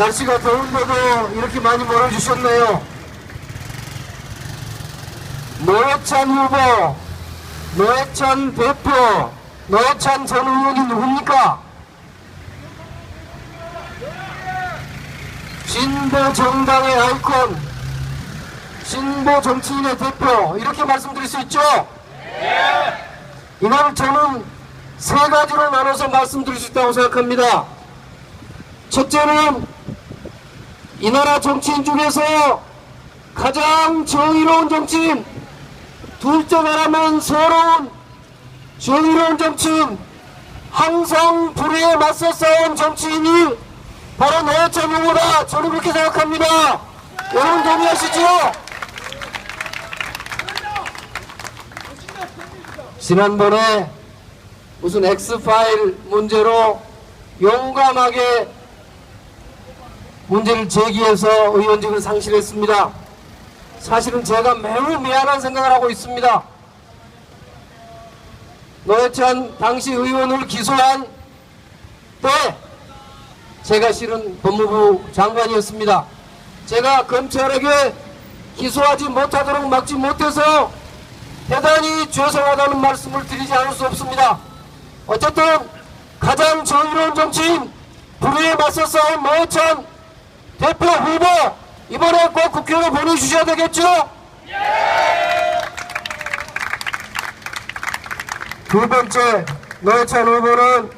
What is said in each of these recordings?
날씨가 더운데도 이렇게 많이 몰아주셨네요. 노회찬 후보, 노회찬 대표, 노회찬 전 의원이 누굽니까? 진보 정당의 아이콘, 진보 정치인의 대표, 이렇게 말씀드릴 수 있죠? 이걸 저는 세 가지로 나눠서 말씀드릴 수 있다고 생각합니다. 첫째는 이 나라 정치인 중에서 가장 정의로운 정치인, 둘째가라면 서러운 정의로운 정치인, 항상 불의에 맞서 싸운 정치인이 바로 노회찬 후보다 저는 그렇게 생각합니다. 여러분 동의하시죠? 지난번에 무슨 X파일 문제로 용감하게 문제를 제기해서 의원직을 상실했습니다. 사실은 제가 매우 미안한 생각을 하고 있습니다. 노회찬 당시 의원을 기소한 때 제가 실은 법무부 장관이었습니다. 제가 검찰에게 기소하지 못하도록 막지 못해서 대단히 죄송하다는 말씀을 드리지 않을 수 없습니다. 어쨌든 가장 정의로운 정치인 불의에 맞서 싸운 노회찬 대표 후보 이번에 꼭 국회로 보내주셔야 되겠죠? 두 번째 노회찬 후보는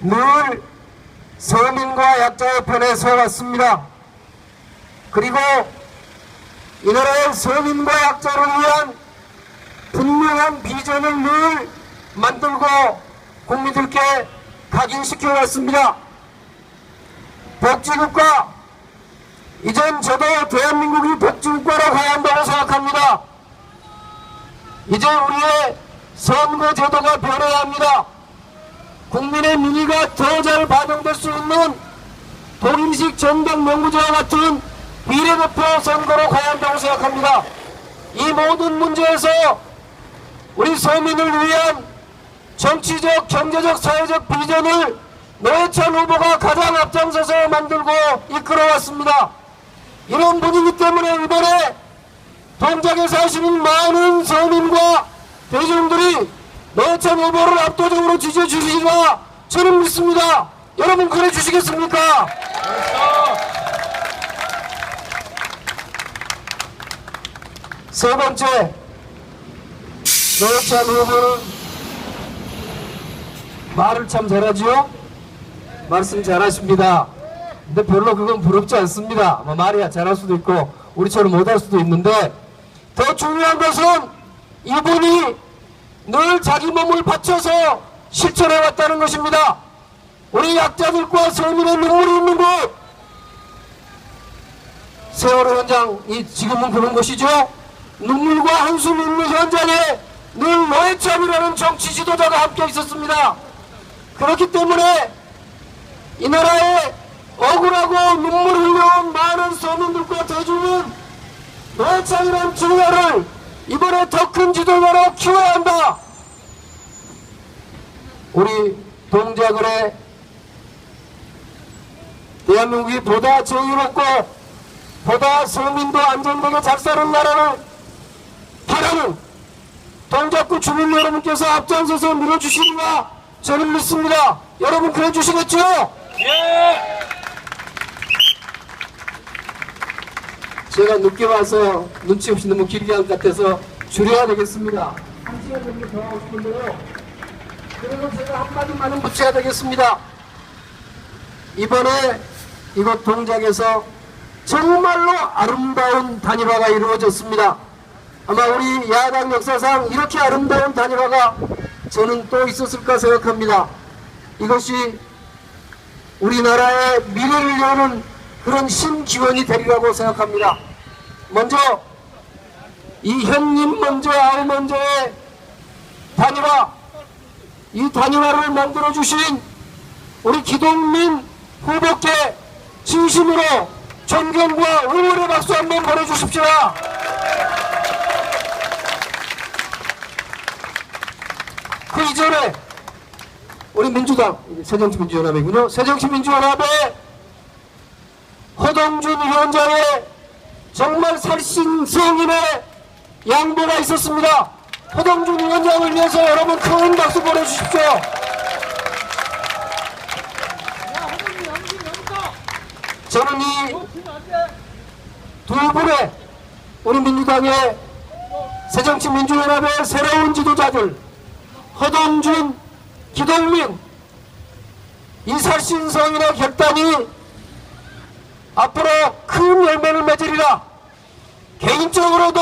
늘 서민과 약자의 편에 서왔습니다. 그리고 이 나라의 서민과 약자를 위한 분명한 비전을 늘 만들고 국민들께 각인시켜 왔습니다. 복지국가 이젠 저도 대한민국이 복지국가로 가야 한다고 생각합니다. 이제 우리의 선거 제도가 변해야 합니다. 국민의 민의가 더 잘 반영될 수 있는 독일식 정당 명부제와 같은 비례대표 선거로 가야 한다고 생각합니다. 이 모든 문제에서 우리 서민을 위한 정치적, 경제적, 사회적 비전을 노회찬 후보가 가장 앞장서서 만들고 이끌어왔습니다. 이런 분위기 때문에 이번에 동작에 사시는 많은 서민과 대중들이 노회찬 후보를 압도적으로 지지해 주시리라 저는 믿습니다. 여러분 그래 주시겠습니까? 세 번째, 노회찬 후보는 말을 참 잘하지요? 말씀 잘하십니다. 근데 별로 그건 부럽지 않습니다. 뭐 말이야 잘할 수도 있고 우리처럼 못할 수도 있는데 더 중요한 것은 이분이 늘 자기 몸을 바쳐서 실천해 왔다는 것입니다. 우리 약자들과 서민의 눈물이 있는 곳 세월호 현장이 지금은 그런 것이죠. 눈물과 한숨 있는 현장에 늘 노회찬이라는 정치 지도자가 함께 있었습니다. 그렇기 때문에 이 나라에 억울하고 눈물 흘려온 많은 서민들과 대중은 노회찬이라는 지도자를 이번에 더 큰 지도자로 키워야 한다. 우리 동작을에 대한민국이 보다 정의롭고 보다 서민도 안전되게 잘 사는 나라를 바라는 동작구 주민 여러분께서 앞장서서 밀어주시리라 저는 믿습니다. 여러분 그래 주시겠죠? 제가 늦게 와서 눈치 없이 너무 길게 한 것 같아서 줄여야 되겠습니다. 한 시간 정도 더 하고 싶은데요. 그래서 제가 한마디만은 붙여야 되겠습니다. 이번에 이곳 동작에서 정말로 아름다운 단일화가 이루어졌습니다. 아마 우리 야당 역사상 이렇게 아름다운 단일화가 저는 또 있었을까 생각합니다. 이것이 우리나라의 미래를 여는 그런 신기원이 되리라고 생각합니다. 먼저 이 현님 먼저 알 먼저의 단일화 이 단일화를 만들어 주신 우리 기동민 후보께 진심으로 존경과 응원의 박수 한번 보내주십시오. 그 이전에 우리 민주당 새정치민주연합이군요. 새정치민주연합의 허동준 위원장의 정말 살신성인의 양보가 있었습니다. 허동준 위원장을 위해서 여러분 큰 박수 보내주십시오. 저는 이 두 분의 우리 민주당의 새정치민주연합의 새로운 지도자들 허동준, 기동민 이 살신성인의 결단이 앞으로 큰 열매를 맺으리라 개인적으로도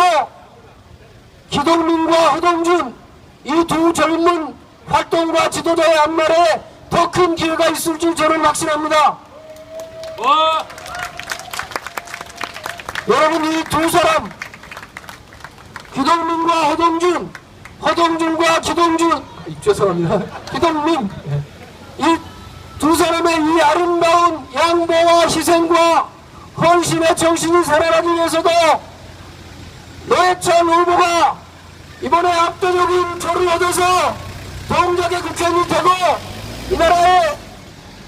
기동민과 허동준 이 두 젊은 활동가 지도자의 앞날에 더 큰 기회가 있을 줄 저는 확신합니다. 와! 여러분 이 두 사람 기동민과 허동준 허동준과 기동준 아, 죄송합니다. 기동민 이두 사람의 이 아름다운 양보와 희생과 헌신의 정신이 살아나기 위해서도 노회찬 후보가 이번에 압도적인 표를 얻어서 동작의 국회의원이 되고 이 나라의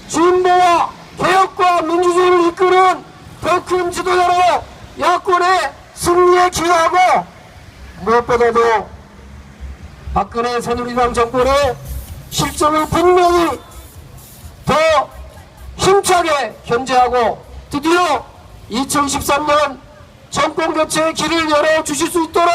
진보와 개혁과 민주주의를 이끄는 더 큰 지도자로 야권의 승리에 기여하고 무엇보다도 박근혜 새누리당 정권의 실정을 분명히 더 힘차게 견제하고 드디어 2013년 정권 교체의 길을 열어주실 수 있도록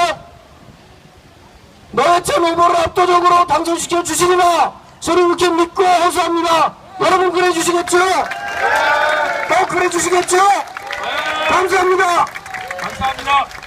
노회찬 후보를 압도적으로 당선시켜 주시리라 저는 이렇게 믿고 호소합니다. 여러분 그래 주시겠죠? 또 그래 주시겠죠? 감사합니다. 감사합니다.